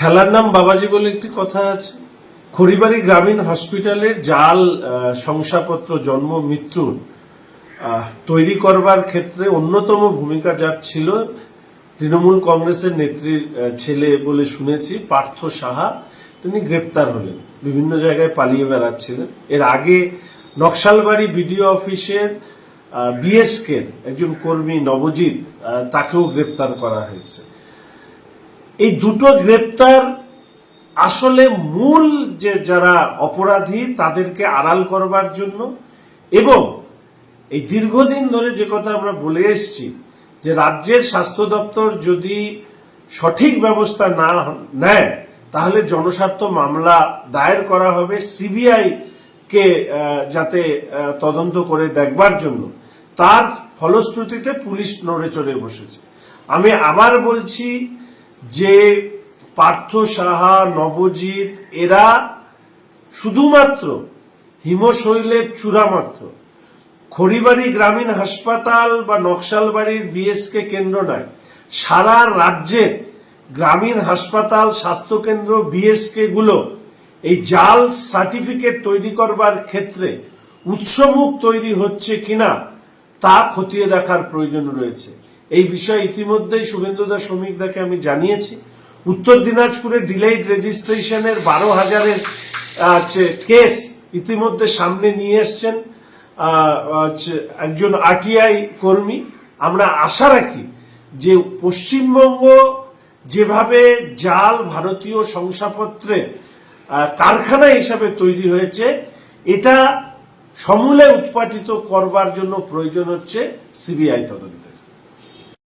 ঠেলার নাম বাবাজি বলে একটি কথা আছে। খড়িবাড়ি গ্রামীণ হসপিটালের জাল শংসাপত্র জন্ম মৃত্যুর আহ, তৈরি করবার ক্ষেত্রে অন্যতম ভূমিকা যার ছিল তৃণমূল কংগ্রেসের নেত্রীর ছেলে বলে শুনেছি পার্থ সাহা। তিনি গ্রেপ্তার হলেন বিভিন্ন জায়গায় পালিয়ে বেড়াচ্ছিলেন। এর আগে নকশালবাড়ি বিডিও অফিসের বিএসকে একজন কর্মী নবজিৎ তাকেও গ্রেপ্তার করা হয়েছে। এই দুটো গ্রেপ্তার আসলে মূল যে যারা অপরাধী, তাদেরকে আড়াল করবার জন্য এবং এই দীর্ঘদিন ধরে যে কথা আমরা বলে এসেছি যে রাজ্যের স্বাস্থ্য দপ্তর যদি সঠিক ব্যবস্থা না নেয়, তাহলে জনস্বার্থ মামলা দায়ের করা হবে সিবিআই কে যাতে তদন্ত করে দেখবার জন্য। তার ফলশ্রুতিতে পুলিশ নড়ে চড়ে বসেছে। আমি আবার বলছি যে পার্থ সাহা, নবজিৎ, এরা শুধুমাত্র হিমশৈলের চূড়ামাত্র খড়িবাড়ি গ্রামীণ হাসপাতাল বা নকশালবাড়ির বিএসকে কেন্দ্র নয়, সারা রাজ্যের গ্রামীণ হাসপাতাল স্বাস্থ্যকেন্দ্র বিএসকে গুলো এই জাল সার্টিফিকেট তৈরি করবার ক্ষেত্রে উৎসমুখ তৈরি হচ্ছে কিনা তা খতিয়ে দেখার প্রয়োজন রয়েছে। এই বিষয়ে ইতিমধ্যেই শুভেন্দুদা শ্রমিকদাকে আমি জানিয়েছি। উত্তর দিনাজপুরে ডিলাইড রেজিস্ট্রেশনের বারো হাজারের কেস ইতিমধ্যে সামনে নিয়ে এসছেন একজন আরটিআই কর্মী। আমরা আশা রাখি যে পশ্চিমবঙ্গ যেভাবে জাল ভারতীয় শংসাপত্রের কারখানা হিসাবে তৈরি হয়েছে, এটা সমূলে উৎপাটিত করবার জন্য প্রয়োজন হচ্ছে সিবিআই তদন্ত।